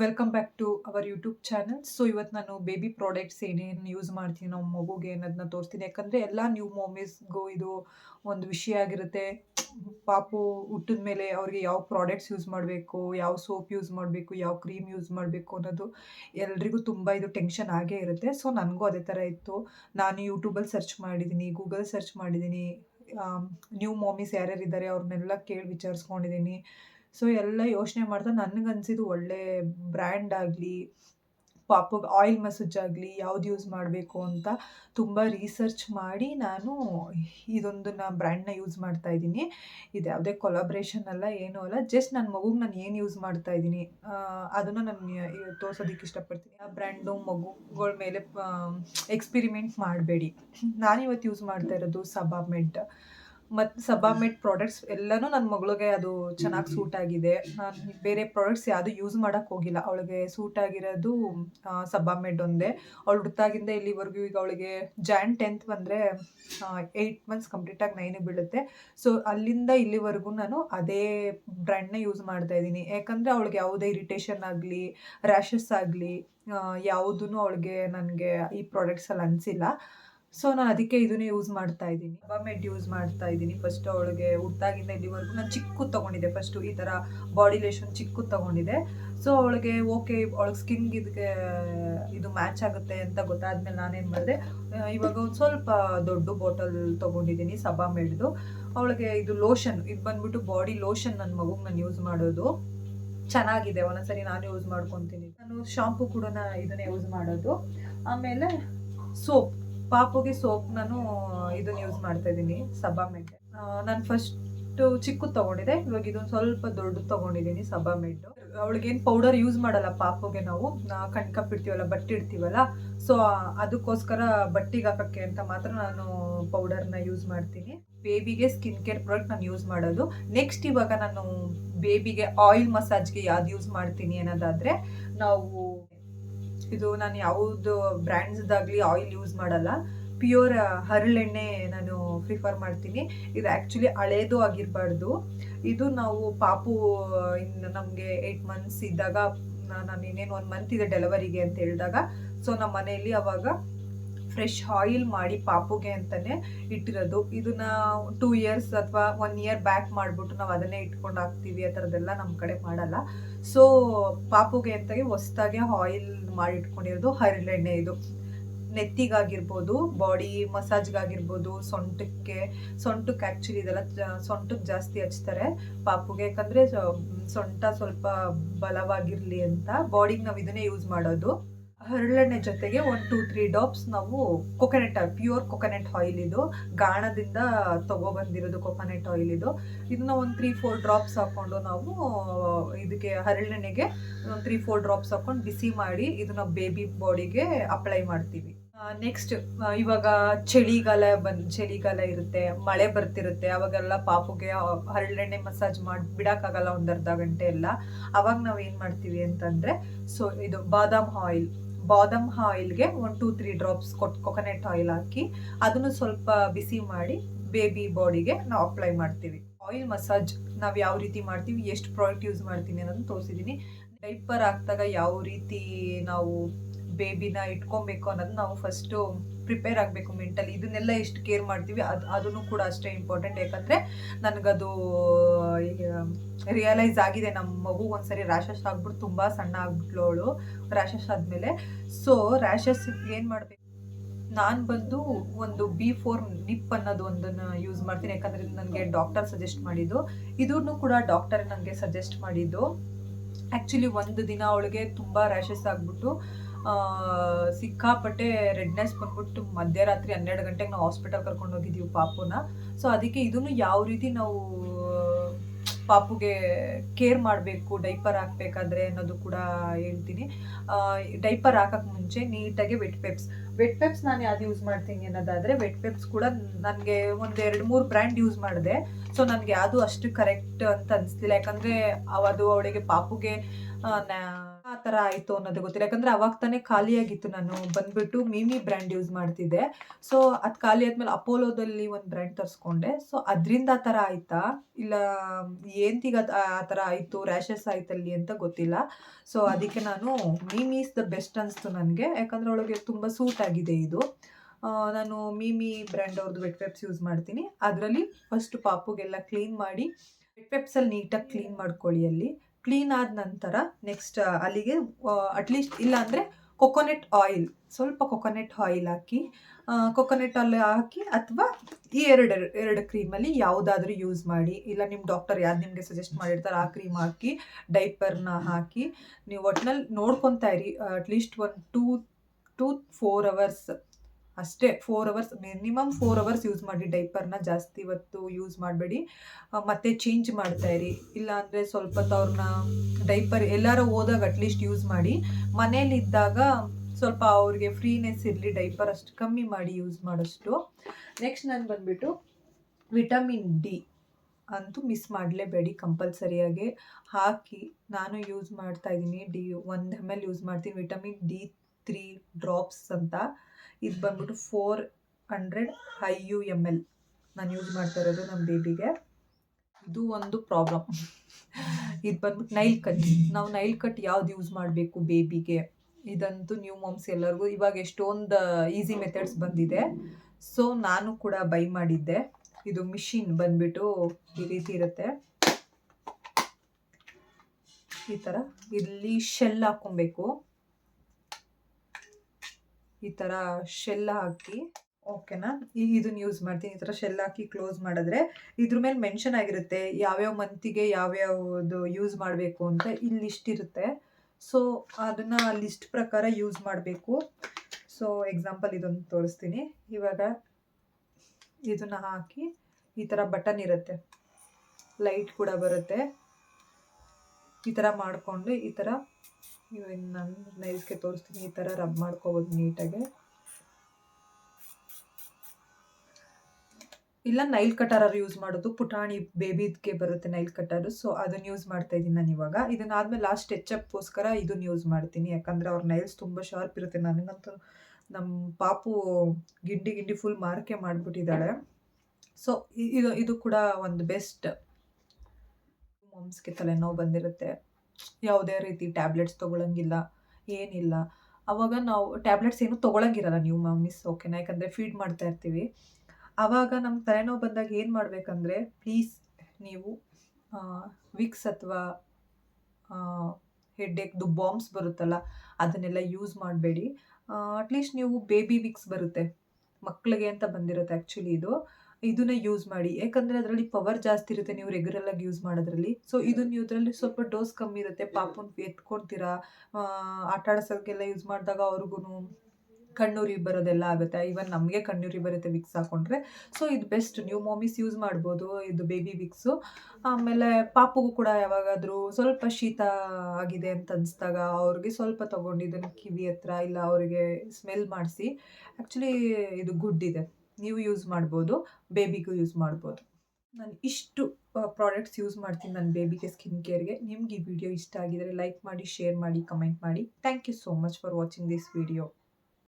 Welcome back to our YouTube channel so ಇವತ್ತು ನಾನು baby products ಏನೇನು ಯೂಸ್ ಮಾಡ್ತೀನಿ ನಾವು ಮಗುಗೆ ಅನ್ನೋದನ್ನ ತೋರಿಸ್ತೀನಿ. ಯಾಕಂದರೆ ಎಲ್ಲ ನ್ಯೂ ಮಾಮೀಸ್ಗೂ ಇದು ಒಂದು ವಿಷಯ ಆಗಿರುತ್ತೆ. ಪಾಪು ಹುಟ್ಟಿದ ಮೇಲೆ ಅವ್ರಿಗೆ ಯಾವ ಪ್ರಾಡಕ್ಟ್ಸ್ ಯೂಸ್ ಮಾಡಬೇಕು, ಯಾವ ಸೋಪ್ ಯೂಸ್ ಮಾಡಬೇಕು, ಯಾವ ಕ್ರೀಮ್ ಯೂಸ್ ಮಾಡಬೇಕು ಅನ್ನೋದು ಎಲ್ರಿಗೂ ತುಂಬ ಇದು ಟೆನ್ಷನ್ ಆಗೇ ಇರುತ್ತೆ. ಸೊ ನನಗೂ ಅದೇ ಥರ ಇತ್ತು. ನಾನು ಯೂಟ್ಯೂಬಲ್ಲಿ ಸರ್ಚ್ ಮಾಡಿದ್ದೀನಿ ಗೂಗಲ್ ಸರ್ಚ್ ಮಾಡಿದ್ದೀನಿ ನ್ಯೂ ಮಾಮೀಸ್ ಯಾರ್ಯಾರಿದ್ದಾರೆ ಅವ್ರನ್ನೆಲ್ಲ ಕೇಳಿ ವಿಚಾರಿಸ್ಕೊಂಡಿದ್ದೀನಿ ಸೊ ಎಲ್ಲ ಯೋಚನೆ ಮಾಡ್ತಾ ನನಗನ್ಸಿದ್ದು ಒಳ್ಳೆ ಬ್ರ್ಯಾಂಡ್ ಆಗಲಿ ಪಾಪಗೆ ಆಯಿಲ್ ಮಸಾಜ್ ಆಗಲಿ ಯಾವ್ದು ಯೂಸ್ ಮಾಡಬೇಕು ಅಂತ ತುಂಬ ರಿಸರ್ಚ್ ಮಾಡಿ ನಾನು ಇದೊಂದನ್ನ ಬ್ರ್ಯಾಂಡ್ನ ಯೂಸ್ ಮಾಡ್ತಾ ಇದ್ದೀನಿ. ಇದು ಯಾವುದೇ ಕೊಲಾಬ್ರೇಷನ್ ಅಲ್ಲ, ಏನೂ ಅಲ್ಲ ಜಸ್ಟ್ ನನ್ನ ಮಗುಗೆ ನಾನು ಏನು ಯೂಸ್ ಮಾಡ್ತಾ ಇದ್ದೀನಿ ಅದನ್ನು ನಾನು ತೋರ್ಸೋದಕ್ಕೆ ಇಷ್ಟಪಡ್ತೀನಿ. ಆ ಬ್ರ್ಯಾಂಡು ಮಗುಗಳ ಮೇಲೆ ಎಕ್ಸ್ಪಿರಿಮೆಂಟ್ ಮಾಡಬೇಡಿ. ನಾನಿವತ್ತು ಯೂಸ್ ಮಾಡ್ತಾ ಇರೋದು ಸಬಾ ಮೆಡ್ ಮತ್ತು ಸಬಾಮೆಡ್ ಪ್ರಾಡಕ್ಟ್ಸ್ ಎಲ್ಲನೂ ನನ್ನ ಮಗಳಿಗೆ ಅದು ಚೆನ್ನಾಗಿ ಸೂಟ್ ಆಗಿದೆ. ನಾನು ಬೇರೆ ಪ್ರಾಡಕ್ಟ್ಸ್ ಯಾವುದು ಯೂಸ್ ಮಾಡೋಕ್ಕೆ ಹೋಗಿಲ್ಲ. ಅವಳಿಗೆ ಸೂಟ್ ಆಗಿರೋದು ಸಬಾಮೆಡ್ ಒಂದೇ. ಅವಳು ಹುಡ್ತಾಗಿಂದ ಇಲ್ಲಿವರೆಗೂ ಈಗ ಅವಳಿಗೆ ಜಾನ್ ಟೆಂತ್ ಬಂದರೆ ಏಯ್ಟ್ ಮಂತ್ಸ್ ಕಂಪ್ಲೀಟಾಗಿ ನೈನಿಗೆ ಬೀಳುತ್ತೆ. ಸೊ ಅಲ್ಲಿಂದ ಇಲ್ಲಿವರೆಗೂ ನಾನು ಅದೇ ಬ್ರ್ಯಾಂಡ್ನ ಯೂಸ್ ಮಾಡ್ತಾ ಇದ್ದೀನಿ. ಯಾಕಂದರೆ ಅವಳಿಗೆ ಯಾವುದೇ ಇರಿಟೇಷನ್ ಆಗಲಿ ರ್ಯಾಷಸ್ ಆಗಲಿ ಯಾವುದೂ ಅವಳಿಗೆ ನನಗೆ ಈ ಪ್ರಾಡಕ್ಟ್ಸಲ್ಲಿ ಅನಿಸಿಲ್ಲ. ಸೊ ನಾನು ಅದಕ್ಕೆ ಇದನ್ನೇ ಯೂಸ್ ಮಾಡ್ತಾ ಇದ್ದೀನಿ. ಬಮೆಟ್ ಯೂಸ್ ಮಾಡ್ತಾ ಇದ್ದೀನಿ. ಫಸ್ಟ್ ಅವಳಿಗೆ ಹುಟ್ಟಾಗಿಂದ ಇಲ್ಲಿವರೆಗೂ ನಾನು ಚಿಕ್ಕದು ತೊಗೊಂಡಿದ್ದೆ. ಫಸ್ಟು ಈ ಥರ ಬಾಡಿ ಲೇಷನ್ ಚಿಕ್ಕದು ತೊಗೊಂಡಿದ್ದೆ. ಸೊ ಅವಳಿಗೆ ಓಕೆ ಅವಳಿಗೆ ಸ್ಕಿನ್ಗೆ ಇದಕ್ಕೆ ಇದು ಮ್ಯಾಚ್ ಆಗುತ್ತೆ ಅಂತ ಗೊತ್ತಾದ್ಮೇಲೆ ನಾನೇನು ಮಾಡಿದೆ. ಇವಾಗ ಒಂದು ಸ್ವಲ್ಪ ದೊಡ್ಡ ಬಾಟಲ್ ತೊಗೊಂಡಿದ್ದೀನಿ ಸಬಾ ಮೇಡ್ದು ಅವಳಿಗೆ ಇದು ಲೋಷನ್ ಇದು ಬಂದ್ಬಿಟ್ಟು ಬಾಡಿ ಲೋಷನ್ ನನ್ನ ಮಗುಗೆ ನಾನು ಯೂಸ್ ಮಾಡೋದು. ಚೆನ್ನಾಗಿದೆ. ಒಂದೊಂದ್ಸರಿ ನಾನು ಯೂಸ್ ಮಾಡ್ಕೊತೀನಿ. ನಾನು ಶಾಂಪು ಕೂಡ ಇದನ್ನೇ ಯೂಸ್ ಮಾಡೋದು. ಆಮೇಲೆ ಸೋಪ್ ಪಾಪುಗೆ ಸೋಪ್ ನಾನು ಇದನ್ನ ಯೂಸ್ ಮಾಡ್ತಾ ಇದ್ದೀನಿ ಸಬಾ ಮೆಟ್ ನಾನು ಫಸ್ಟ್ ಚಿಕ್ಕದು ತಗೊಂಡಿದ್ದೆ, ಇವಾಗ ಇದೊಂದು ಸ್ವಲ್ಪ ದೊಡ್ಡದು ತಗೊಂಡಿದ್ದೀನಿ ಸಬಾ ಮೆಡ್ ಅವಳಿಗೇನು ಪೌಡರ್ ಯೂಸ್ ಮಾಡಲ್ಲ ಪಾಪುಗೆ ನಾವು ಕಪ್ ಇಡ್ತೀವಲ್ಲ, ಬಟ್ಟೆ ಇಡ್ತೀವಲ್ಲ ಸೊ ಅದಕ್ಕೋಸ್ಕರ ಬಟ್ಟಿಗೆ ಹಾಕಕ್ಕೆ ಅಂತ ಮಾತ್ರ ನಾನು ಪೌಡರ್ನ ಯೂಸ್ ಮಾಡ್ತೀನಿ. ಬೇಬಿಗೆ ಸ್ಕಿನ್ ಕೇರ್ ಪ್ರಾಡಕ್ಟ್ ನಾನು ಯೂಸ್ ಮಾಡೋದು. ನೆಕ್ಸ್ಟ್ ಇವಾಗ ನಾನು ಬೇಬಿಗೆ ಆಯಿಲ್ ಮಸಾಜ್ಗೆ ಯಾವ್ದು ಯೂಸ್ ಮಾಡ್ತೀನಿ ಅನ್ನೋದಾದ್ರೆ, ನಾವು ಇದು ನಾನು ಯಾವುದು ಬ್ರ್ಯಾಂಡ್ಸ್ದಾಗಲಿ ಆಯಿಲ್ ಯೂಸ್ ಮಾಡಲ್ಲ. ಪ್ಯೂರ್ ಹರಳೆಣ್ಣೆ ನಾನು ಪ್ರಿಫರ್ ಮಾಡ್ತೀನಿ. ಇದು ಆ್ಯಕ್ಚುಲಿ ಹಳೇದು ಆಗಿರಬಾರ್ದು. ಇದು ನಾವು ಪಾಪು ಇನ್ನು ನಮಗೆ ಏಯ್ಟ್ ಮಂತ್ಸ್ ಇದ್ದಾಗ ನಾನು ಇನ್ನೇನು ಒಂದು ಮಂತ್ ಇದೆ ಡೆಲಿವರಿಗೆ ಅಂತ ಹೇಳಿದಾಗ ಸೊ ನಮ್ಮ ಮನೆಯಲ್ಲಿ ಅವಾಗ ಫ್ರೆಶ್ ಆಯಿಲ್ ಮಾಡಿ ಪಾಪುಗೆ ಅಂತಲೇ ಇಟ್ಟಿರೋದು. ಇದನ್ನ ಟೂ ಇಯರ್ಸ್ ಅಥವಾ ಒನ್ ಇಯರ್ ಬ್ಯಾಕ್ ಮಾಡಿಬಿಟ್ಟು ನಾವು ಅದನ್ನೇ ಇಟ್ಕೊಂಡು ಹಾಕ್ತೀವಿ ಆ ಥರದ್ದೆಲ್ಲ ನಮ್ಮ ಕಡೆ ಮಾಡಲ್ಲ. ಸೊ ಪಾಪುಗೆ ಅಂತ ಹೊಸ್ದಾಗೆ ಆಯಿಲ್ ಮಾಡಿ ಇಟ್ಕೊಂಡಿರೋದು ಹರಳೆಣ್ಣೆ ಇದು. ನೆತ್ತಿಗಾಗಿರ್ಬೋದು ಬಾಡಿ ಮಸಾಜ್ಗಾಗಿರ್ಬೋದು ಸೊಂಟಕ್ಕೆ ಸೊಂಟಕ್ಕೆ ಆ್ಯಕ್ಚುಲಿ ಇದೆಲ್ಲ ಸೊಂಟಕ್ಕೆ ಜಾಸ್ತಿ ಹಚ್ತಾರೆ ಪಾಪುಗೆ. ಯಾಕಂದರೆ ಸೊಂಟ ಸ್ವಲ್ಪ ಬಲವಾಗಿರಲಿ ಅಂತ ಬಾಡಿಗೆ ನಾವು ಇದನ್ನೇ ಯೂಸ್ ಮಾಡೋದು. ಹರಳೆಣ್ಣೆ ಜೊತೆಗೆ ಒಂದು ಟೂ ತ್ರೀ ಡಾಪ್ಸ್ ನಾವು coconut oil pure coconut oil ಇದು. ಗಾಣದಿಂದ ತಗೊಬಂದಿರೋದು ಕೊಕೊನೆಟ್ ಆಯಿಲ್ ಇದು. ಇದನ್ನ ಒಂದು ತ್ರೀ ಫೋರ್ ಡ್ರಾಪ್ಸ್ ಹಾಕ್ಕೊಂಡು ನಾವು, ಇದಕ್ಕೆ ಹರಳೆಣ್ಣೆಗೆ ಒಂದು ತ್ರೀ ಫೋರ್ ಡ್ರಾಪ್ಸ್ ಹಾಕೊಂಡು ಬಿಸಿ ಮಾಡಿ ಇದನ್ನ ಬೇಬಿ ಬಾಡಿಗೆ ಅಪ್ಲೈ ಮಾಡ್ತೀವಿ. ನೆಕ್ಸ್ಟ್ ಇವಾಗ ಚಳಿಗಾಲ ಬಂದ್, ಚಳಿಗಾಲ ಇರುತ್ತೆ, ಮಳೆ ಬರ್ತಿರುತ್ತೆ, ಅವಾಗೆಲ್ಲ ಪಾಪುಗೆ ಹರಳೆಣ್ಣೆ ಮಸಾಜ್ ಮಾಡಿ, ಬಿಡೋಕ್ಕಾಗಲ್ಲ ಒಂದು ಅರ್ಧ ಗಂಟೆ ಎಲ್ಲ. ಅವಾಗ ನಾವು ಏನು ಮಾಡ್ತೀವಿ ಅಂತಂದರೆ ಸೊ ಇದು ಬಾದಾಮ್ ಆಯಿಲ್ ಬಾದಾಮ್ ಆಯಿಲ್ಗೆ ಒನ್ ಟೂ ತ್ರೀ ಡ್ರಾಪ್ಸ್ ಕೊಟ್ ಕೊಕೊನೆಟ್ ಆಯಿಲ್ ಹಾಕಿ ಅದನ್ನು ಸ್ವಲ್ಪ ಬಿಸಿ ಮಾಡಿ ಬೇಬಿ ಬಾಡಿಗೆ ನಾವು ಅಪ್ಲೈ ಮಾಡ್ತೀವಿ. ಆಯಿಲ್ ಮಸಾಜ್ ನಾವು ಯಾವ ರೀತಿ ಮಾಡ್ತೀವಿ, ಎಷ್ಟು ಪ್ರಾಡಕ್ಟ್ ಯೂಸ್ ಮಾಡ್ತೀನಿ ಅನ್ನೋದನ್ನು ತೋರಿಸಿದ್ದೀನಿ ಡೈಪರ್ ಹಾಕಿದಾಗ ಯಾವ ರೀತಿ ನಾವು ಬೇಬಿನ ಇಟ್ಕೊಬೇಕು ಅನ್ನೋದು ನಾವು ಫಸ್ಟು ಪ್ರಿಪೇರ್ ಆಗಬೇಕು ಮೆಂಟಲಿ ಇದನ್ನೆಲ್ಲ ಎಷ್ಟು ಕೇರ್ ಮಾಡ್ತೀವಿ, ಅದು ಅದನ್ನು ಕೂಡ ಅಷ್ಟೇ ಇಂಪಾರ್ಟೆಂಟ್ ಯಾಕಂದರೆ ನನಗದು ರಿಯಲೈಸ್ ಆಗಿದೆ ನಮ್ಮ ಮಗು ಒಂದ್ಸರಿ ರ್ಯಾಷಸ್ ಆಗ್ಬಿಟ್ಟು ತುಂಬ ಸಣ್ಣ ಆಗ್ಬಿಟ್ಲು ಅವಳು ರ್ಯಾಷಸ್ ಆದಮೇಲೆ. ಸೊ ರ್ಯಾಷಸ್ ಏನು ಮಾಡಬೇಕು? ನಾನು ಬಂದು ಒಂದು ಬಿ ಫೋರ್ ನಿಪ್ ಅನ್ನೋದು ಒಂದನ್ನು ಯೂಸ್ ಮಾಡ್ತೀನಿ. ಯಾಕಂದರೆ ನನಗೆ ಡಾಕ್ಟರ್ ಸಜೆಸ್ಟ್ ಮಾಡಿದ್ದು. ಇದನ್ನು ಕೂಡ ಡಾಕ್ಟರ್ ನನಗೆ ಸಜೆಸ್ಟ್ ಮಾಡಿದ್ದು. ಆ್ಯಕ್ಚುಲಿ ಒಂದು ದಿನ ಅವಳಿಗೆ ತುಂಬ ರ್ಯಾಶಸ್ ಆಗಿಬಿಟ್ಟು ಸಿಕ್ಕಾಪಟ್ಟೆ ರೆಡ್ನೆಸ್ ಬಂದ್ಬಿಟ್ಟು ಮಧ್ಯರಾತ್ರಿ ಹನ್ನೆರಡು ಗಂಟೆಗೆ ನಾವು ಹಾಸ್ಪಿಟಲ್ ಕರ್ಕೊಂಡು ಹೋಗಿದ್ದೀವಿ ಪಾಪುನ. ಸೊ ಅದಕ್ಕೆ ಇದನ್ನು ಯಾವ ರೀತಿ ನಾವು, ಪಾಪುಗೆ ಕೇರ್ ಮಾಡಬೇಕು ಡೈಪರ್ ಹಾಕ್ಬೇಕಾದ್ರೆ ಅನ್ನೋದು ಕೂಡ ಹೇಳ್ತೀನಿ. ಡೈಪರ್ ಹಾಕಕ್ಕೆ ಮುಂಚೆ ನೀಟಾಗಿ ವೆಟ್ ಪೆಪ್ಸ್ ವೆಟ್ ಪೆಪ್ಸ್ ನಾನು ಯಾವ್ದು ಯೂಸ್ ಮಾಡ್ತೀನಿ ಅನ್ನೋದಾದರೆ ವೆಟ್ ಪೆಪ್ಸ್ ಕೂಡ ನನಗೆ ಒಂದು ಎರಡು ಮೂರು ಬ್ರ್ಯಾಂಡ್ ಯೂಸ್ ಮಾಡಿದೆ. ಸೊ ನನಗೆ ಯಾವುದು ಅಷ್ಟು ಕರೆಕ್ಟ್ ಅಂತ ಅನಿಸ್ತಿಲ್ಲ. ಯಾಕಂದರೆ ಅದು ಅವಳಿಗೆ ಪಾಪುಗೆ ಥರ ಆಯಿತು ಅನ್ನೋದು ಗೊತ್ತಿಲ್ಲ. ಯಾಕಂದರೆ ಅವಾಗ ತಾನೇ ಖಾಲಿಯಾಗಿತ್ತು. ನಾನು ಬಂದ್ಬಿಟ್ಟು ಮಿಮಿ ಬ್ರ್ಯಾಂಡ್ ಯೂಸ್ ಮಾಡ್ತಿದ್ದೆ. ಸೊ ಅದು ಖಾಲಿ ಆದಮೇಲೆ ಅಪೋಲೋದಲ್ಲಿ ಒಂದು ಬ್ರ್ಯಾಂಡ್ ತರಿಸ್ಕೊಂಡೆ. ಸೊ ಅದರಿಂದ ಆ ಥರ ಆಯಿತಾ? ಇಲ್ಲ, ಏಂತಿಗೆ ಅದು ಆ ಥರ ಆಯಿತು? ರ್ಯಾಷಸ್ ಆಯ್ತಲ್ಲಿ ಅಂತ ಗೊತ್ತಿಲ್ಲ. ಸೊ ಅದಕ್ಕೆ ನಾನು ಮೀಮಿ ಇಸ್ ದ ಬೆಸ್ಟ್ ಅನಿಸ್ತು ನನಗೆ. ಯಾಕಂದರೆ ಒಳಗೆ ತುಂಬ ಸೂಟ್ ಆಗಿದೆ ಇದು. ನಾನು ಮೀಮಿ ಬ್ರ್ಯಾಂಡ್ ಅವ್ರದ್ದು ವೆಟ್ ವೆಬ್ಸ್ ಯೂಸ್ ಮಾಡ್ತೀನಿ. ಅದರಲ್ಲಿ ಫಸ್ಟ್ ಪಾಪುಗೆಲ್ಲ ಕ್ಲೀನ್ ಮಾಡಿ, ವೆಟ್ ವೆಬ್ಸಲ್ಲಿ ನೀಟಾಗಿ ಕ್ಲೀನ್ ಮಾಡ್ಕೊಳ್ಳಿ ಅಲ್ಲಿ. ಕ್ಲೀನ್ ಆದ ನಂತರ ನೆಕ್ಸ್ಟ್ ಅಲ್ಲಿಗೆ ಅಟ್ಲೀಸ್ಟ್ ಇಲ್ಲ ಅಂದರೆ ಕೊಕೊನೆಟ್ ಆಯಿಲ್ ಸ್ವಲ್ಪ ಕೊಕೊನೆಟ್ ಆಯಿಲ್ ಹಾಕಿ ಕೊಕೊನೆಟ್ ಆಯಿಲ್ ಹಾಕಿ ಅಥವಾ ಈ ಎರಡು ಎರಡು ಕ್ರೀಮಲ್ಲಿ ಯಾವುದಾದ್ರೂ ಯೂಸ್ ಮಾಡಿ, ಇಲ್ಲ ನಿಮ್ಮ ಡಾಕ್ಟರ್ ಯಾರು ನಿಮಗೆ ಸಜೆಸ್ಟ್ ಮಾಡಿರ್ತಾರೆ ಆ ಕ್ರೀಮ್ ಹಾಕಿ ಡೈಪರ್ನ ಹಾಕಿ, ನೀವು ಒಟ್ನಲ್ಲಿ ನೋಡ್ಕೊತಾ ಇರಿ ಅಟ್ಲೀಸ್ಟ್ ಒಂದು ಟೂ ಟೂ ಫೋರ್ ಅವರ್ಸ್ ಅಷ್ಟೇ four hours minimum four hours use ಮಾಡಿ ಡೈಪರ್ನ ಜಾಸ್ತಿ ಹೊತ್ತು ಯೂಸ್ ಮಾಡಬೇಡಿ. ಮತ್ತೆ ಚೇಂಜ್ ಮಾಡ್ತಾ ಇರಿ. ಇಲ್ಲ ಅಂದರೆ ಸ್ವಲ್ಪ ಅವ್ರನ್ನ ಡೈಪರ್ ಎಲ್ಲರೂ ಹೋದಾಗ ಅಟ್ಲೀಸ್ಟ್ ಯೂಸ್ ಮಾಡಿ. ಮನೇಲಿದ್ದಾಗ ಸ್ವಲ್ಪ ಅವ್ರಿಗೆ ಫ್ರೀನೆಸ್ ಇರಲಿ ಡೈಪರ್ ಅಷ್ಟು ಕಮ್ಮಿ ಮಾಡಿ ಯೂಸ್ ಮಾಡೋಷ್ಟು. ನೆಕ್ಸ್ಟ್ ನಾನು ಬಂದ್ಬಿಟ್ಟು ವಿಟಮಿನ್ ಡಿ ಅಂತೂ ಮಿಸ್ ಮಾಡಲೇಬೇಡಿ ಕಂಪಲ್ಸರಿಯಾಗಿ. ಹಾಕಿ ನಾನು ಯೂಸ್ ಮಾಡ್ತಾ ಇದ್ದೀನಿ. ಡಿ ಒಂದು ಎಂ ಎಲ್ ಯೂಸ್ ಮಾಡ್ತೀನಿ. ವಿಟಮಿನ್ ಡಿ ತ್ರೀ ಡ್ರಾಪ್ಸ್ ಅಂತ. ಇದು ಬಂದ್ಬಿಟ್ಟು four hundred I U M L ನಾನು ಯೂಸ್ ಮಾಡ್ತಾ ಇರೋದು ನಮ್ಮ ಬೇಬಿಗೆ ಇದು ಒಂದು ಪ್ರಾಬ್ಲಮ್ ಇದು ಬಂದ್ಬಿಟ್ಟು ನೈಲ್ ಕಟ್ ನಾವು ನೈಲ್ ಕಟ್ ಯಾವ್ದು ಯೂಸ್ ಮಾಡಬೇಕು ಬೇಬಿಗೆ ಇದಂತೂ ನ್ಯೂ ಮಾಮ್ಸ್ ಎಲ್ಲರಿಗೂ ಇವಾಗ ಎಷ್ಟೊಂದು ಈಸಿ ಮೆಥಡ್ಸ್ ಬಂದಿದೆ. ಸೊ ನಾನು ಕೂಡ ಬೈ ಮಾಡಿದ್ದೆ. ಇದು ಮಿಷಿನ್ ಬಂದ್ಬಿಟ್ಟು ಈ ರೀತಿ ಇರುತ್ತೆ. ಈ ಥರ ಇಲ್ಲಿ ಶೆಲ್ ಹಾಕೊಬೇಕು ಈ ಥರ ಶೆಲ್ ಹಾಕಿ ಓಕೆನಾ ಈಗ ಇದನ್ನ ಯೂಸ್ ಮಾಡ್ತೀನಿ. ಈ ಥರ ಶೆಲ್ ಹಾಕಿ ಕ್ಲೋಸ್ ಮಾಡಿದ್ರೆ ಇದ್ರ ಮೇಲೆ ಮೆನ್ಷನ್ ಆಗಿರುತ್ತೆ ಯಾವ್ಯಾವ ಮಂತಿಗೆ ಯಾವ್ಯಾವುದು ಯೂಸ್ ಮಾಡಬೇಕು ಅಂತ. ಇಲ್ಲಿ ಲಿಸ್ಟ್ ಇರುತ್ತೆ. ಸೊ ಅದನ್ನು ಲಿಸ್ಟ್ ಪ್ರಕಾರ ಯೂಸ್ ಮಾಡಬೇಕು. ಸೊ ಎಕ್ಸಾಂಪಲ್ ಇದೊಂದು ತೋರಿಸ್ತೀನಿ. ಇವಾಗ ಇದನ್ನು ಹಾಕಿ ಈ ಥರ ಬಟನ್ ಇರುತ್ತೆ. ಲೈಟ್ ಕೂಡ ಬರುತ್ತೆ. ಈ ಥರ ಮಾಡಿಕೊಂಡು ಈ ಥರ ಇವಾಗ ನಾನು ನೈಲ್ಸ್ಗೆ ತೋರಿಸ್ತೀನಿ, ಈ ಥರ ರಬ್ ಮಾಡ್ಕೋಬೋದು ನೀಟಾಗಿ. ಇಲ್ಲ ನೈಲ್ ಕಟರ್ ಯೂಸ್ ಮಾಡೋದು. ಪುಟಾಣಿ ಬೇಬಿದ್ಗೆ ಬರುತ್ತೆ ನೈಲ್ ಕಟರ್ ಸೊ ಅದನ್ನ ಯೂಸ್ ಮಾಡ್ತಾ ಇದ್ದೀನಿ ನಾನು ಇವಾಗ. ಇದನ್ನಾದ್ಮೇಲೆ ಲಾಸ್ಟ್ ಟೆಚ್ಚಪ್ಗೋಸ್ಕರ ಇದನ್ನ ಯೂಸ್ ಮಾಡ್ತೀನಿ. ಯಾಕಂದರೆ ಅವ್ರ ನೈಲ್ಸ್ ತುಂಬ ಶಾರ್ಪ್ ಇರುತ್ತೆ. ನನಗಂತೂ ನಮ್ಮ ಪಾಪು ಗಿಂಡಿ ಗಿಂಡಿ ಫುಲ್ ಮಾರ್ಕೆ ಮಾಡಿಬಿಟ್ಟಿದ್ದಾಳೆ. ಸೊ ಇದು ಇದು ಕೂಡ ಒಂದು ಬೆಸ್ಟ್ ಮಾಮ್ಸ್ಗೆ ತಲೆನೋವು ಬಂದಿರುತ್ತೆ. ಯಾವುದೇ ರೀತಿ ಟ್ಯಾಬ್ಲೆಟ್ಸ್ ತೊಗೊಳಂಗಿಲ್ಲ, ಏನಿಲ್ಲ. ಅವಾಗ ನಾವು ಟ್ಯಾಬ್ಲೆಟ್ಸ್ ಏನು ತೊಗೊಳಂಗಿರಲ್ಲ ನೀವು ಮಮ್ಮಿಸ್ ಓಕೆನಾ ಯಾಕಂದರೆ ಫೀಡ್ ಮಾಡ್ತಾ ಇರ್ತೀವಿ. ಆವಾಗ ನಮ್ಮ ತಲೆನೋವು ಬಂದಾಗ ಏನು ಮಾಡಬೇಕಂದ್ರೆ ಪ್ಲೀಸ್ ನೀವು ವಿಕ್ಸ್ ಅಥವಾ ಹೆಡ್ಡೇಕ್ದು ಬಾಂಬ್ಸ್ ಬರುತ್ತಲ್ಲ, ಅದನ್ನೆಲ್ಲ ಯೂಸ್ ಮಾಡಬೇಡಿ. ಅಟ್ಲೀಸ್ಟ್ ನೀವು ಬೇಬಿ ವಿಕ್ಸ್ ಬರುತ್ತೆ. ಮಕ್ಕಳಿಗೆ ಅಂತ ಬಂದಿರುತ್ತೆ ಆ್ಯಕ್ಚುಲಿ ಇದು. ಇದನ್ನ ಯೂಸ್ ಮಾಡಿ. ಯಾಕಂದ್ರೆ ಅದರಲ್ಲಿ ಪವರ್ ಜಾಸ್ತಿ ಇರುತ್ತೆ ನೀವು ರೆಗ್ಯುಲರ್ ಆಗಿ ಯೂಸ್ ಮಾಡೋದ್ರಲ್ಲಿ. ಸೊ ಇದನ್ನ ಇದರಲ್ಲಿ ಸ್ವಲ್ಪ ಡೋಸ್ ಕಮ್ಮಿ ಇರುತ್ತೆ. ಪಾಪುನ್ ಎತ್ಕೊಳ್ತೀರಾ ಆಟ ಆಡಿಸೋದಕ್ಕೆಲ್ಲ ಯೂಸ್ ಮಾಡಿದಾಗ ಅವ್ರಿಗೂ ಕಣ್ಣೂರಿ ಬರೋದೆಲ್ಲ ಆಗುತ್ತೆ. ಈವನ್ ನಮಗೆ ಕಣ್ಣೂರಿ ಬರುತ್ತೆ ವಿಕ್ಸ್ ಹಾಕೊಂಡ್ರೆ. ಸೊ ಇದು ಬೆಸ್ಟ್ ನ್ಯೂ ಮೋಮಿಸ್ ಯೂಸ್ ಮಾಡ್ಬೋದು. ಇದು ಬೇಬಿ ವಿಕ್ಸು ಆಮೇಲೆ ಪಾಪುಗೂ ಕೂಡ ಯಾವಾಗಾದರೂ ಸ್ವಲ್ಪ ಶೀತ ಆಗಿದೆ ಅಂತ ಅನಿಸ್ದಾಗ ಅವ್ರಿಗೆ ಸ್ವಲ್ಪ ತೊಗೊಂಡು ಇದನ್ನು ಕಿವಿ ಹತ್ರ ಇಲ್ಲ ಅವರಿಗೆ ಸ್ಮೆಲ್ ಮಾಡಿಸಿ. ಆ್ಯಕ್ಚುಲಿ ಇದು ಗುಡ್ ಇದೆ. ನೀವು ಯೂಸ್ ಮಾಡ್ಬೋದು ಬೇಬಿಗೂ ಯೂಸ್ ಮಾಡ್ಬೋದು. ನಾನು ಇಷ್ಟು ಪ್ರಾಡಕ್ಟ್ಸ್ ಯೂಸ್ ಮಾಡ್ತೀನಿ ನನ್ನ ಬೇಬಿಗೆ ಸ್ಕಿನ್ ಕೇರ್ಗೆ ನಿಮ್ಗೆ ಈ ವಿಡಿಯೋ ಇಷ್ಟ ಆಗಿದರೆ ಲೈಕ್ ಮಾಡಿ ಶೇರ್ ಮಾಡಿ ಕಮೆಂಟ್ ಮಾಡಿ. Thank you so much for watching this video